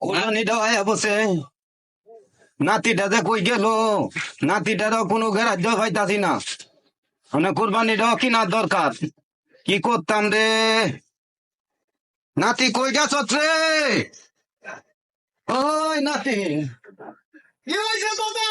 কোরবানি দেওয়া বসে। নাতিটা যে কই গেল? নাতিটারও কোনো গ্রাহ্য পাইতাছি না। মানে কোরবানি কিনার কিনা দরকার। কি করতাম রে? নাতি কই গেছ রে? ওই নাতি। কি হয়েছে দাদা?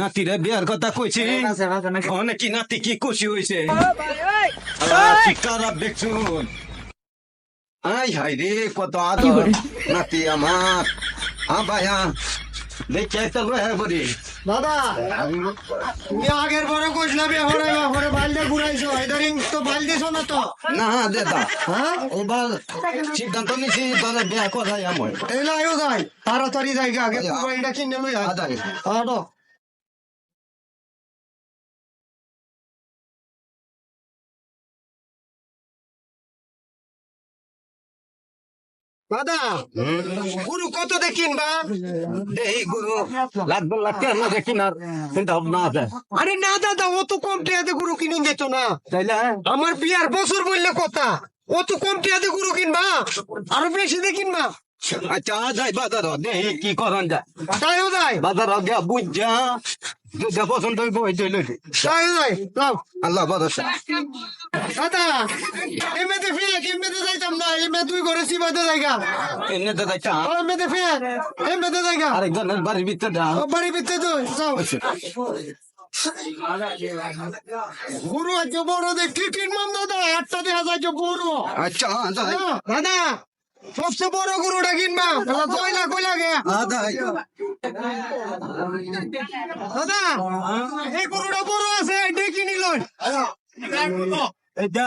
নাতিরে বিয়ার কথা কইছি। অনেক কি নাতি কি খুশি হয়েছে খারাপ দেখছুন। আই হাই রে কত আদর। নাতি আমার। আ ভাইয়া দেখে একটা লয়া করি। দাদা তুমি আগের পরে কইছিলাম হরে হরে বাইলে ঘুরাইছো। এদারিং তো বাইল দিছো না তো? না দাদা। হ্যাঁ? এবার সিদ্ধান্ত নিছি তোরা বিয়া করাই আমার। এলা আয়ো যাই তাড়াতাড়ি যাই আগে মোবাইলটা কিনে লই আয় আদাই আটো দাদা গুরু কত কিনবা এই গুরু লাগবে লাগতে না দেখি চিন্তা ভাবনা আছে। আরে না দাদা অত তো কম টিয়াতে গুরু কিনুন যেত না। তাইলে? আমার বিয়ার বছর বললে কথা ও তো কম টিয়াতে গুরু কিনবা আরও বেশি দিয়ে কিনবা আচ্ছা যাই বাজার কি করান যায়। তাইও যাই। বাজার গিয়া বুঝা। যা পছন্দ হইব ওই চলে তাইও যাই। যাও। আল্লাহ ভরসা দাদা এমএতে ফিরে এমএতে যাইতাম না। এমএ তুই করে সিবাতে জায়গা এনে তো যাইতা ও এমএতে ফিরে এমএতে জায়গা আরেকজনের বাড়ির ভিতরে যা। ও বাড়ি ভিতরে তুই যাও। গুরু আজ বড় দেখি কিনবাম দাদা একটা দেখা যায় যে বড় আচ্ছা যাই। হ্যাঁ, দাদা। সবচেয়ে বড় গরুটা কিনবা কয়লা কয়লা গে দাদা এই গরুটা বড় আছে এটা কিনি লই এটা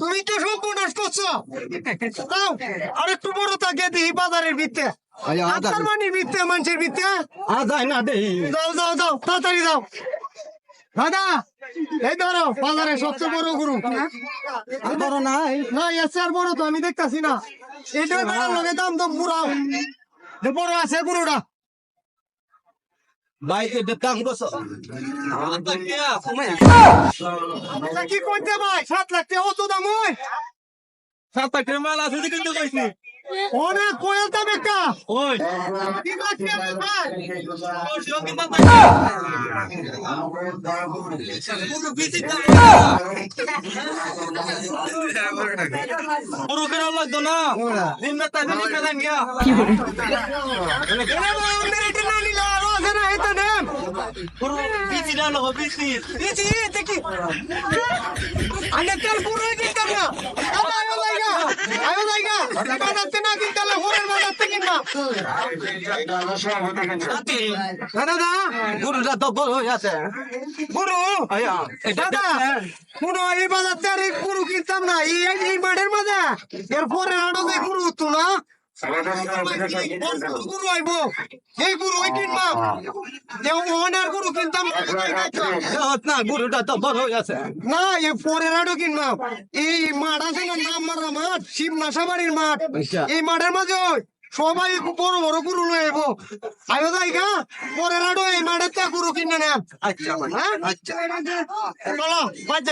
তুমি তো সর্বনাশ করছ। আর একটু বড় থাকে দিই বাজারের ভিত্তে। আপনার মানির ভিত্তে মানুষের ভিত্তে। আদাই না দে। যাও যাও যাও তাড়াতাড়ি যাও দাদা এই ধরো বাজারে সবচেয়ে বড় গরু আর বড় নাই। না এসে আর বড় তো আমি দেখতাছি না। এটা লগে দাম তো পুরা যে বড় আছে গরুটা। বাইকে দাম এটা কি করতে ভাই? সাত লাখ টাকা অত দাম হয়? সাত টাকা মাল আছে কিন্তু কইছি অনেক কোয়েল দাম একটা ওই তিন লাখ ভাই? পুরো কেন লাগতো না? গিয়া। এরে ভাই, পুরো বিচি না লোক বিচি দিছি, দেখি। আগে পুরো কিনতাম না। দাদা, আয়ো আয়ো না কিনবা। গুরুটা তো বড় হয়ে আছে গরু। দাদা, এই বাজারতে আর এই গরু কিনতাম না। এই এই মাঠের মাঝে এর পরে আরও গরু হতো না গরু আইব। এই গরু ওই কিনবা যে গরু কিনতাম না গুরুটা তো বড় হয়ে আছে না এই পরের আড়ো কিনবা। এই মাঠ আছে না নাম মারা মাঠ? শিব নাসাবাড়ির মাঠ। আচ্ছা। এই মাঠের মাঝে সবাই বড় বড় গরু লয়ে আইব আইব জায়গা? পরের আড়ো এই মাঠের তা গরু কিনে নেন আচ্ছা হ্যাঁ? আচ্ছা। বাদ